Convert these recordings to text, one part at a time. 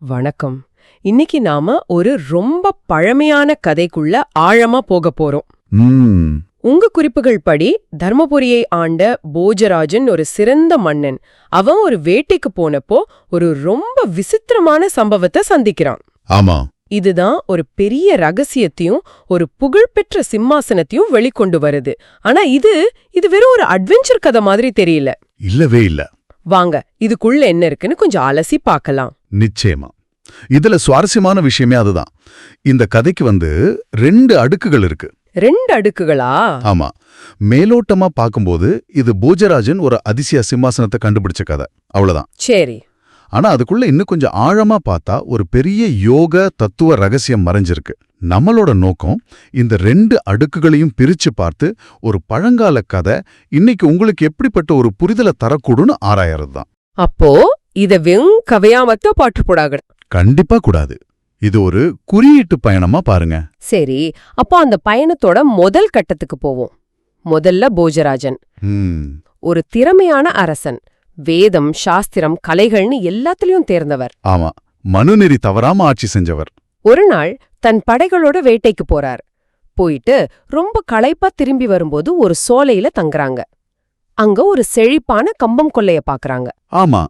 வணக்கம். இன்னைக்கு நாம ஒரு ரொம்ப பழமையான கதைக்குள்ள ஆழமா போக போறோம். உங்க குறிப்புகள் படி தர்மபுரியை ஆண்ட போஜராஜன் ஒரு சிறந்த மன்னன். அவன் ஒரு வேட்டைக்கு போனப்போ ஒரு ரொம்ப விசித்திரமான சம்பவத்தை சந்திக்கிறான். ஆமா. இதுதான் ஒரு பெரிய ரகசியத்தையும் ஒரு புகழ்பெற்ற சிம்மாசனத்தையும் வெளிக்கொண்டு வருது. ஆனா இது இது வெறும் ஒரு அட்வென்ச்சர் கதை மாதிரி தெரியல. இல்லவே இல்ல. வாங்க இதுக்குள்ள என்ன இருக்குன்னு கொஞ்சம் அலசி பார்க்கலாம். நிச்சயமா. இதுல சுவாரஸ்யமான விஷயமே அதுதான். இந்த கதைக்கு வந்து ரெண்டு அடுக்குகள் இருக்கு. ரெண்டு அடுக்குகளா? ஆமா. மேலோட்டமா பார்க்கும்போது இது போஜராஜன் ஒரு அதிசய சிம்மாசனத்தை கண்டுபிடிச்ச கதை. அவ்வளவுதான். சரி. ஆனா அதுக்குள்ள இன்னும் கொஞ்சம் ஆழமா பார்த்தா ஒரு பெரிய யோக தத்துவ ரகசியம் மறைஞ்சிருக்கு. நம்மளோட நோக்கம் இந்த ரெண்டு அடுக்குகளையும் பிரிச்சு பார்த்து ஒரு பழங்கால கதை இன்னைக்கு உங்களுக்கு எப்படிப்பட்ட ஒரு புரிதலை தரக்கூடும்னு ஆராயறது தான் அப்போ இத வெறும் கவையா மட்டும் பாட்டு போடாக கண்டிப்பா கூடாது. இது ஒரு குறியீட்டு பயணமா பாருங்க. சரி அப்போ அந்த பயணத்தோட முதல் கட்டத்துக்கு போவோம். முதல்ல போஜராஜன். ஒரு திறமையான அரசன். வேதம் சாஸ்திரம் கலைகள்னு எல்லாத்துலயும் தேர்ந்தவர். ஆமா மனுநெறி தவறாம ஆட்சி செஞ்சவர். ஒரு நாள் தன் படைகளோட வேட்டைக்கு போறார். போயிட்டு ரொம்ப களைப்பா திரும்பி வரும்போது ஒரு சோலையில தங்குறாங்க. அங்க ஒரு செழிப்பான கம்பம் கொல்லைய பாக்குறாங்க. ஆமா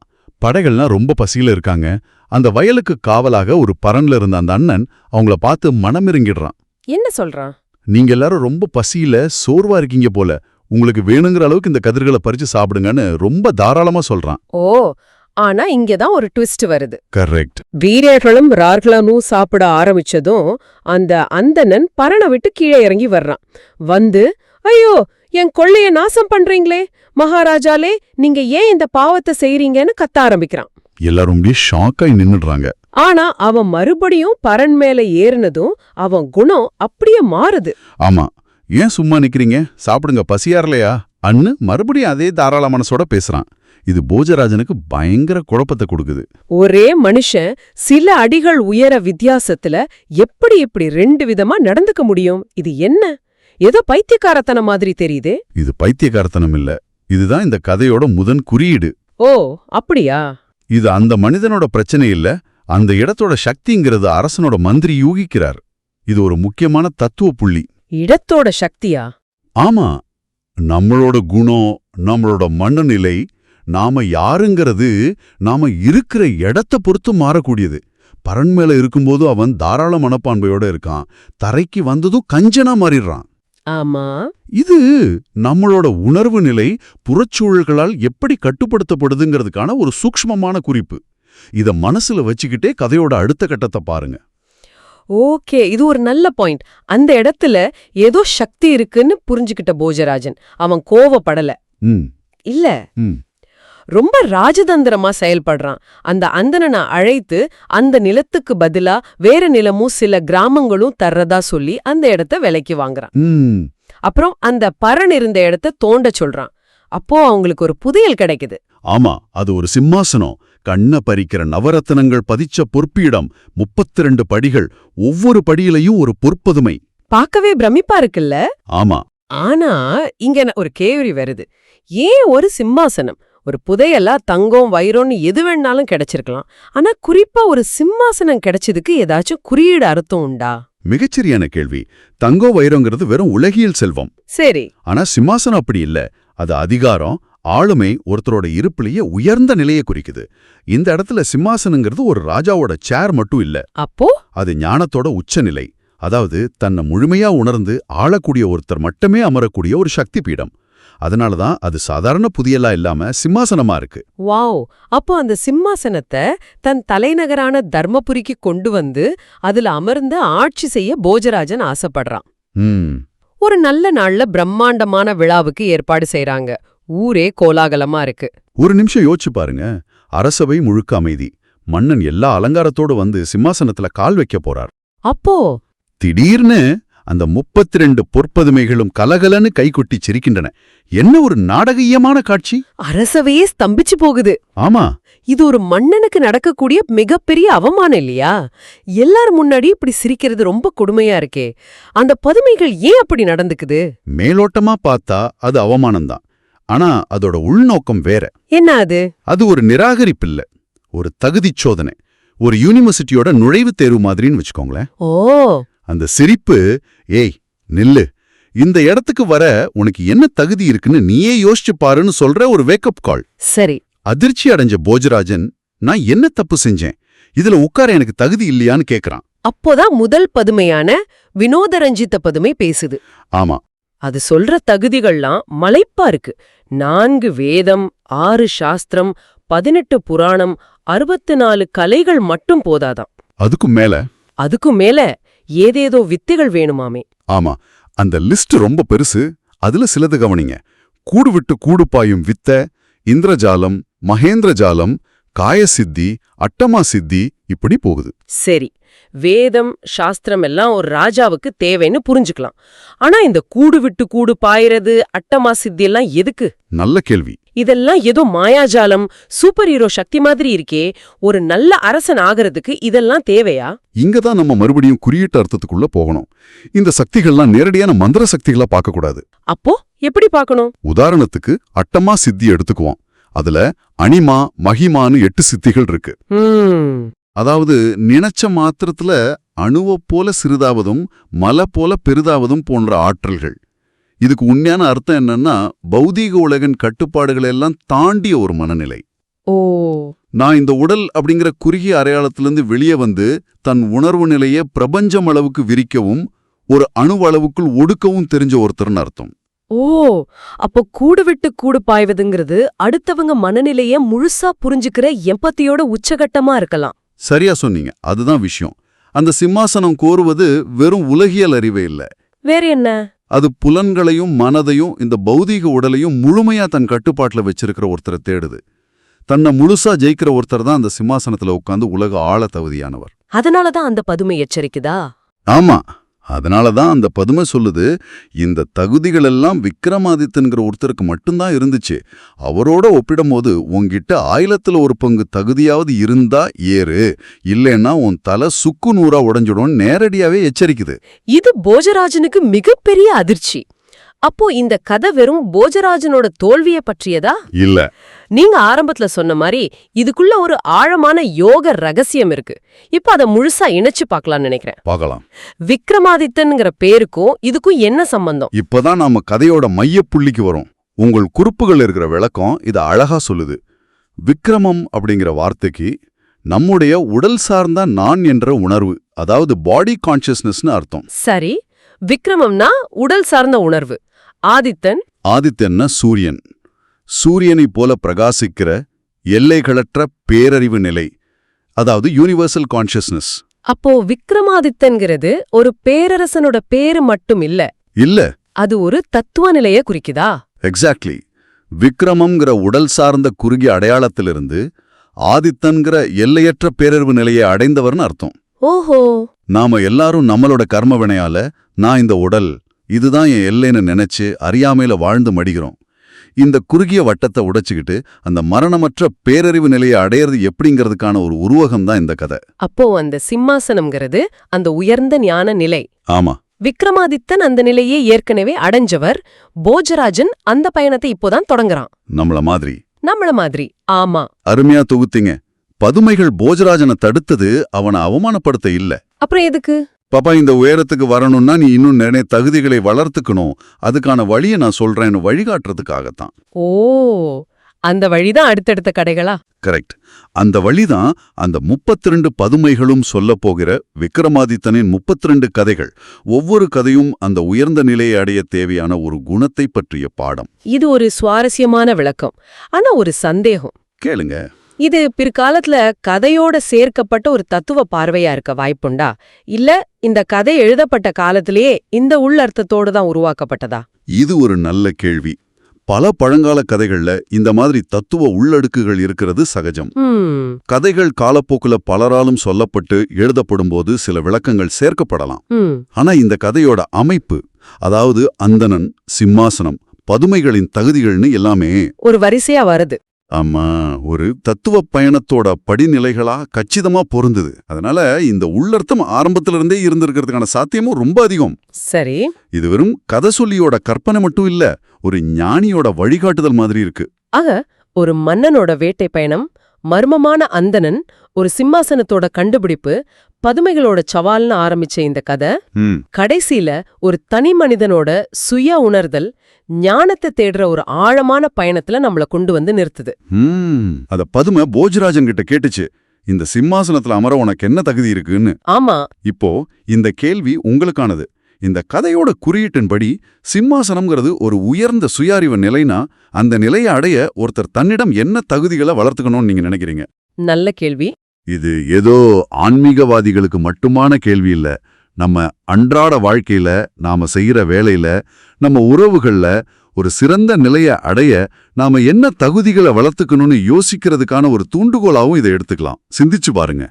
படைகள்னா ரொம்ப பசியில இருக்காங்க. அந்த வயலுக்கு காவலாக ஒரு பரன்ல இருந்த அந்த அண்ணன் அவங்கள பார்த்து மனமிருங்கிடுறான். என்ன சொல்றான்? நீங்க எல்லாரும் ரொம்ப பசியில சோர்வா இருக்கீங்க போல. உங்களுக்கு வேணுங்கிற அளவுக்கு இந்த கதிர்களை பறிச்சு சாப்பிடுங்கன்னு ரொம்ப தாராளமா சொல்றான். ஓ ஆனா இங்கதான் ஒரு ட்விஸ்ட் வருது. கரெக்ட். வீரர்களும் ரார்களும் சாப்பிட ஆரம்பிச்சதும் அந்த அந்தணன் பரண விட்டு கீழே இறங்கி வர்றான். வந்து ஐயோ என் கொள்ளைய நாசம் பண்றீங்களே மகாராஜாலே நீங்க ஏன் இந்த பாவத்தை செய்றீங்கன்னு கத்த ஆரம்பிக்கிறான். எல்லாரும் ஷாக்காய் நின்னுடுறாங்க. ஆனா அவன் மறுபடியும் பரன் மேல ஏறினதும் அவன் குணம் அப்படியே மாறுது. ஆமா ஏன் சும்மா நிக்கிறீங்க? சாப்பிடுங்க. பசியாரலையா அன்னு மறுபடியும் அதே தாராள மனசோட பேசுறான். இது போஜராஜனுக்கு பயங்கர குழப்பத்தை கொடுக்குது. ஒரே மனுஷன் சில அடிகள் உயர வித்தியாசத்துல எப்படி இப்படி ரெண்டு விதமா நடந்துக்க முடியும்? இது என்ன? ஏதோ பைத்தியக்காரத்தனம் மாதிரி தெரியுதே. இது பைத்தியக்காரத்தனம் இல்ல. இதுதான் இந்த கதையோட முதன் குறியீடு. ஓ அப்படியா? இது அந்த மனிதனோட பிரச்சனை இல்ல. அந்த இடத்தோட சக்திங்கிறது அரசனோட மந்திரி யூகிக்கிறார். இது ஒரு முக்கியமான தத்துவ புள்ளி. இடத்தோட சக்தியா? ஆமா நம்மளோட குணம் நம்மளோட மனநிலை நாம யாருங்கிறது நாம இருக்கிற இடத்த பொறுத்து மாறக்கூடியது. பரன் மேல இருக்கும்போது அவன் தாராள மனப்பான்மையோட இருக்கான். தரைக்கு வந்ததும் கஞ்சனா மாறிடுறான். ஆமா. இது நம்மளோட உணர்வு நிலை புறச்சூழல்களால் எப்படி கட்டுப்படுத்தப்படுதுங்கிறதுக்கான ஒரு சூக்ஷ்மமான குறிப்பு. இத மனசுல வச்சுக்கிட்டே கதையோட அடுத்த கட்டத்தை பாருங்க. ஓகே இது ஒரு நல்ல பாயிண்ட். அந்த இடத்துல ஏதோ சக்தி இருக்குன்னு புரிஞ்சுக்கிட்ட போஜராஜன். அவன் கோவப்படல. இல்ல. ரொம்ப ராஜதந்திரமா செயல்படுறான். அந்த அந்தணனை அழைத்து அந்த நிலத்துக்கு பதிலா வேற நிலமும் சில கிராமங்களும் தர்றதா சொல்லி அந்த இடத்த விலைக்கு வாங்குறான். அப்புறம் அந்த பரண் இருந்த இடத்த தோண்ட சொல்றான். அப்போ அவங்களுக்கு ஒரு புதையல் கிடைக்குது. ஆமா அது ஒரு சிம்மாசனம். கண்ண பறிக்கிற நவரத்தனங்கள் பதிச்ச பொற்பியிடம் முப்பத்தி ரெண்டு படிகள் ஒவ்வொரு படியிலையும் ஒரு பொற்பதுமை. பார்க்கவே பிரமிப்பா இருக்குல்ல? ஆமா. ஆனா இங்க ஒரு கேள்வி வருது. ஏன் ஒரு சிம்மாசனம்? ஒரு புதையலா தங்கம் வைரம்னு எது வேணாலும் கிடைச்சிருக்கலாம். ஆனா குறிப்பா ஒரு சிம்மாசனம் கிடைச்சதுக்கு ஏதாச்சும் குறியீடு அர்த்தம் உண்டா? மிகச்சரியான கேள்வி. தங்கோ வைரங்கிறது வெறும் உலகியல் செல்வம். சரி. ஆனா சிம்மாசனம் அப்படி இல்ல. அது அதிகாரம் ஆளுமை ஒருத்தரோட இருப்பிலேயே உயர்ந்த நிலையை குறிக்குது. இந்த இடத்துல சிம்மாசனங்கிறது ஒரு ராஜாவோட சேர் மட்டும் இல்ல. அப்போ? அது ஞானத்தோட உச்சநிலை. அதாவது தன்னை முழுமையா உணர்ந்து ஆளக்கூடிய ஒருத்தர் மட்டுமே அமரக்கூடிய ஒரு சக்தி பீடம். அதனாலதான் அது சாதாரண புதியலா இல்லாம சிம்மாசனமா இருக்கு. வாவ்! அப்போ அந்த சிம்மாசனத்தை தன் தலைநகரான தர்மபுரிக்கு கொண்டு வந்து அதுல அமர்ந்து ஆட்சி செய்ய போஜராஜன் ஆசைப்படுறான். ஒரு நல்ல நாள்ல பிரம்மாண்டமான விழாவுக்கு ஏற்பாடு செய்றாங்க. ஊரே கோலாகலமா இருக்கு. ஒரு நிமிஷம் யோசிச்சு பாருங்க. அரசவை முழுக்க அமைதி. மன்னன் எல்லா அலங்காரத்தோடு வந்து சிம்மாசனத்துல கால் வைக்க போறார். அப்போ? திடீர்னு அந்த முப்பத்தி ரெண்டு பொற்பதுமைகளும் கலகலன்னு கைகொட்டி சிரிக்கின்றன. என்ன ஒரு நாடகீயமான காட்சி? அரசவையே ஸ்தம்பிச்சு போகுது. ஆமா. இது ஒரு மன்னனுக்கு நடக்கக்கூடிய மிகப்பெரிய அவமானம் இல்லையா? எல்லார் முன்னாடி இப்படி சிரிக்கிறது ரொம்ப கொடுமையா இருக்கே. அந்த பதுமைகள் ஏன் அப்படி நடந்துக்குது? மேலோட்டமா பார்த்தா அது அவமானம்தான். ஆனா அதோட உள்நோக்கம் வேற. என்ன அது? அது ஒரு நிராகரிப்பில்ல ஒரு தகுதிச் சோதனை ஒரு யூனிவர்சிட்டியோட நுழைவுத் தேர்வு மாதிரின்னு வச்சுக்கோங்களேன். ஓ! அந்த சிரிப்பு ஏய் நில்லு இந்த இடத்துக்கு வர உனக்கு என்ன தகுதி இருக்குன்னு நீயே யோசிச்சு பாருன்னு சொல்ற ஒரு வேக்கப் கால் சரி. அதிர்ச்சி அடைஞ்ச போஜராஜன் நான் என்ன தப்பு செஞ்சேன்? இதுல உட்கார எனக்கு தகுதி இல்லையான்னு கேக்குறான். அப்போதான் முதல் பதுமையான வினோதரஞ்சித்த பதுமை பேசுது. ஆமா. அது சொல்ற தகுதிகள்லாம் மலைப்பா இருக்கு. நான்கு வேதம் ஆறு சாஸ்திரம் பதினெட்டு புராணம் அறுபத்து நாலு கலைகள் மட்டும் போதாதாம். அதுக்கும் மேல? அதுக்கும் மேல ஏதேதோ வித்தைகள் வேணுமாமே. ஆமா அந்த லிஸ்ட் ரொம்ப பெருசு. அதுல சிலது கவனிங்க. கூடு விட்டு கூடு பாயும் வித்த இந்திரஜாலம் மகேந்திரஜாலம் காயசித்தி அட்டமா சித்தி இப்படி போகுது. சரி வேதம் சாஸ்திரம் எல்லாம் ஒரு ராஜாவுக்கு தேவைன்னு புரிஞ்சுக்கலாம். ஆனா இந்த கூடு விட்டு கூடு பாயறது அட்டமா சித்தி எல்லாம் எதுக்கு? நல்ல கேள்வி. இதெல்லாம் ஏதோ மாயாஜாலம் சூப்பர் ஹீரோ சக்தி மாதிரி இருக்கே ஒரு நல்ல அரசன் ஆகிறதுக்கு இதெல்லாம் தேவையா? இங்க தான் நம்ம மறுபடியும் குறியீட்டு அர்த்தத்துக்குள்ள போகணும். இந்த சக்திகள்லாம் நேரடியான மந்திர சக்திகளா பார்க்கக்கூடாது. அப்போ எப்படி பார்க்கணும்? உதாரணத்துக்கு அட்டமா சித்தி எடுத்துக்குவோம் அதுல அனிமா மகிமான்னு எட்டு சித்திகள் இருக்கு. அதாவது நினைச்ச மாத்திரத்துல அணுவப் போல சிறிதாவதும் மலை போல பெரிதாவதும் போன்ற ஆற்றல்கள். இதுக்கு உண்மையான அர்த்தம் என்னன்னா பௌதீக உலகின் கட்டுப்பாடுகளை எல்லாம் தாண்டிய ஒரு மனநிலை. ஓ. நான் இந்த உடல் அப்படிங்கிற குறுகிய அடையாளத்திலிருந்து வெளியே வந்து தன் உணர்வு நிலையை பிரபஞ்சம் அளவுக்கு விரிக்கவும் ஒரு அணு அளவுக்குள் ஒடுக்கவும் தெரிஞ்ச ஒருத்தர்னு அர்த்தம். ஓ. அப்போ கூடு விட்டு கூடு பாய்வதுங்கிறது அடுத்தவங்க மனநிலைய முழுசா புரிஞ்சுக்கிற எம்பத்தியோட உச்சகட்டமா இருக்கலாம். சரியா சொன்னீங்க. அதுதான் விஷயம். அந்த சிம்மாசனம் கோருவது வெறும் உலகியல் அறிவே இல்ல. வேற என்ன? அது புலன்களையும் மனதையும் இந்த பௌதீக உடலையும் முழுமையா தன் கட்டுப்பாட்டுல வச்சிருக்கிற ஒருத்தரை தேடுது. தன்னை முழுசா ஜெயிக்கிற ஒருத்தர் தான் அந்த சிம்மாசனத்துல உட்கார்ந்து உலக ஆள தகுதியானவர். அதனாலதான் அந்த பதுமை எச்சரிக்குதா? ஆமா. அதனால தான் அந்த பதுமை சொல்லுது இந்த தகுதிகள் எல்லாம் விக்ரமாதித்தன்கிற ஒருத்தருக்கு மட்டும்தான் இருந்துச்சு. அவரோட ஒப்பிடும்போது உன்கிட்ட ஆயிலத்துல ஒரு பங்கு தகுதியாவது இருந்தா ஏறு இல்லைன்னா உன் தலை சுக்கு நூறா உடைஞ்சிடும் நேரடியாவே எச்சரிக்குது. இது போஜராஜனுக்கு மிகப்பெரிய அதிர்ச்சி. அப்போ இந்த கதை வெறும் போஜராஜனோட தோல்விய பற்றியதா? இல்ல. நீங்க ஆரம்பத்துல சொன்ன மாதிரி இதுக்குள்ள ஒரு ஆழமான யோக ரகசியம் இருக்கு. இப்ப அத முழுசா இணைச்சு பார்க்கலாம்னு நினைக்கிறேன். பார்க்கலாம். விக்ரமாதித்தன்ங்கிற பேருக்கும் இதுக்கும் என்ன சம்பந்தம்? இப்பதான் நாம கதையோட மையப்புள்ளிக்கு வரோம். உங்கள் குறிப்புகள் இருக்கிற விளக்கம் இத அழகா சொல்லுது. விக்ரமம் அப்படிங்கிற வார்த்தைக்கு நம்முடைய உடல் சார்ந்த நான் என்ற உணர்வு அதாவது பாடி கான்ஷியஸ்னஸ்னு அர்த்தம். சரி. விக்ரமம்னா உடல் சார்ந்த உணர்வு. ஆதித்தன். ஆதித்யன்னா சூரியன். சூரியனைப் போல பிரகாசிக்கிற எல்லைகளற்ற பேரறிவு நிலை அதாவது யூனிவர்சல் கான்ஷியஸ்னஸ் அப்போ விக்ரமாதித்தன்கிறது ஒரு பேரரசனோட பேரு மட்டும் இல்ல. இல்ல. அது ஒரு தத்துவ நிலைய குறிக்குதா? எக்ஸாக்ட்லி விக்ரமம்ங்கிற உடல் சார்ந்த குறுகிய அடையாளத்திலிருந்து ஆதித்தன்கிற எல்லையற்ற பேரறிவு நிலையை அடைந்தவர்னு அர்த்தம். ஓஹோ. நாம எல்லாரும் நம்மளோட கர்ம வினையால நான் இந்த உடல் இதுதான் என் எல்லைன்னு நினைச்சு அறியாமையில வாழ்ந்து மடிகிறோம். இந்த குறுகிய வட்டத்தை உடைச்சுக்கிட்டு அந்த மரணமற்ற பேரறிவு நிலையை அடையிறது எப்படிங்கிறதுக்கான ஒரு உருவகம் தான் இந்த கதை. அப்போ அந்த சிம்மாசனம்ங்கிறது அந்த உயர்ந்த ஞான நிலை. ஆமா. விக்ரமாதித்தன் அந்த நிலையை ஏற்கனவே அடைஞ்சவர் போஜராஜன் அந்த பயணத்தை இப்போதான் தொடங்குறான். நம்மள மாதிரி. நம்மள மாதிரி. ஆமா. அருமையா தொகுத்தீங்க. பதுமைகள் போஜராஜனை தடுத்தது அவனை அவமானப்படுத்த இல்ல. அப்புறம் எதுக்கு? பாப்பா இந்த உயரத்துக்கு வரணும்னா நீ இன்னும் நிறைய தகுதிகளை வளர்த்துக்கணும். அதுக்கான வழியை நான் சொல்றேன்னு வழிகாட்டுறதுக்காகத்தான். ஓ அந்த வழிதான் அடுத்தடுத்த கடைகளா? கரெக்ட். அந்த வழிதான் அந்த 32 பதுமைகளும் சொல்லப் போகிற விக்ரமாதித்தனின் 32 கதைகள். ஒவ்வொரு கதையும் அந்த உயர்ந்த நிலையை அடைய தேவையான ஒரு குணத்தை பற்றிய பாடம். இது ஒரு சுவாரஸ்யமான விளக்கம். ஆனா ஒரு சந்தேகம். கேளுங்க. இது பிற்காலத்துல கதையோட சேர்க்கப்பட்ட ஒரு தத்துவ பார்வையா இருக்க வாய்ப்புண்டா? இல்ல இந்த கதை எழுதப்பட்ட காலத்திலேயே இந்த உள்ளர்த்தத்தோடு தான் உருவாக்கப்பட்டதா? இது ஒரு நல்ல கேள்வி. பல பழங்கால கதைகள்ல இந்த மாதிரி தத்துவ உள்ளடுக்குகள் இருக்கிறது சகஜம். கதைகள் காலப்போக்குல பலராலும் சொல்லப்பட்டு எழுதப்படும்போது சில விளக்கங்கள் சேர்க்கப்படலாம். ஆனா இந்த கதையோட அமைப்பு அதாவது அந்தணன் சிம்மாசனம் பதுமைகளின் தகுதிகள்னு எல்லாமே ஒரு வரிசையா வருது. ஆமா ஒரு தத்துவ பயணத்தோட படிநிலைகளா கச்சிதமா பொருந்துது. அதனால இந்த உள்ளர்த்தம் ஆரம்பத்துல இருந்தே இருந்திருக்கிறதுக்கான சாத்தியமும் ரொம்ப அதிகம். சரி. இது வெறும் கதை சொல்லியோட கற்பனை மட்டும் இல்ல ஒரு ஞானியோட வழிகாட்டுதல் மாதிரி இருக்கு. ஆக ஒரு மன்னனோட வேட்டை பயணம் மர்மமான அந்தணன் ஒரு சிம்மாசனத்தோட கண்டுபிடிப்பு பதுமைகளோட சவால்னு ஆரம்பிச்ச இந்த கதை. ம். கடைசியில ஒரு தனி மனிதனோட சுய உணர்தல் ஞானத்தை தேடுற ஒரு ஆழமான பயணத்துல நம்மள கொண்டு வந்து நிறுத்துது. அத பதுமை போஜராஜன் கிட்ட கேட்டுச்சு. இந்த சிம்மாசனத்துல அமர உனக்கு என்ன தகுதி இருக்குன்னு? ஆமா. இப்போ இந்த கேள்வி உங்களுக்கானது. இந்த கதையோட குறியீட்டின்படி சிம்மாசனம்ங்கிறது ஒரு உயர்ந்த சுயாரிவ நிலைனா அந்த நிலையை அடைய ஒருத்தர் தன்னிடம் என்ன தகுதிகளை வளர்த்துக்கணும்னு நீங்க நினைக்கிறீங்க? நல்ல கேள்வி. இது ஏதோ ஆன்மீகவாதிகளுக்கு மட்டுமான கேள்வி இல்ல. நம்ம அன்றாட வாழ்க்கையில நாம செய்யற வேலையில நம்ம உறவுகள்ல ஒரு சிறந்த நிலையை அடைய நாம என்ன தகுதிகளை வளர்த்துக்கணும்னு யோசிக்கிறதுக்கான ஒரு தூண்டுகோலாவும் இதை எடுத்துக்கலாம். சிந்திச்சு பாருங்க.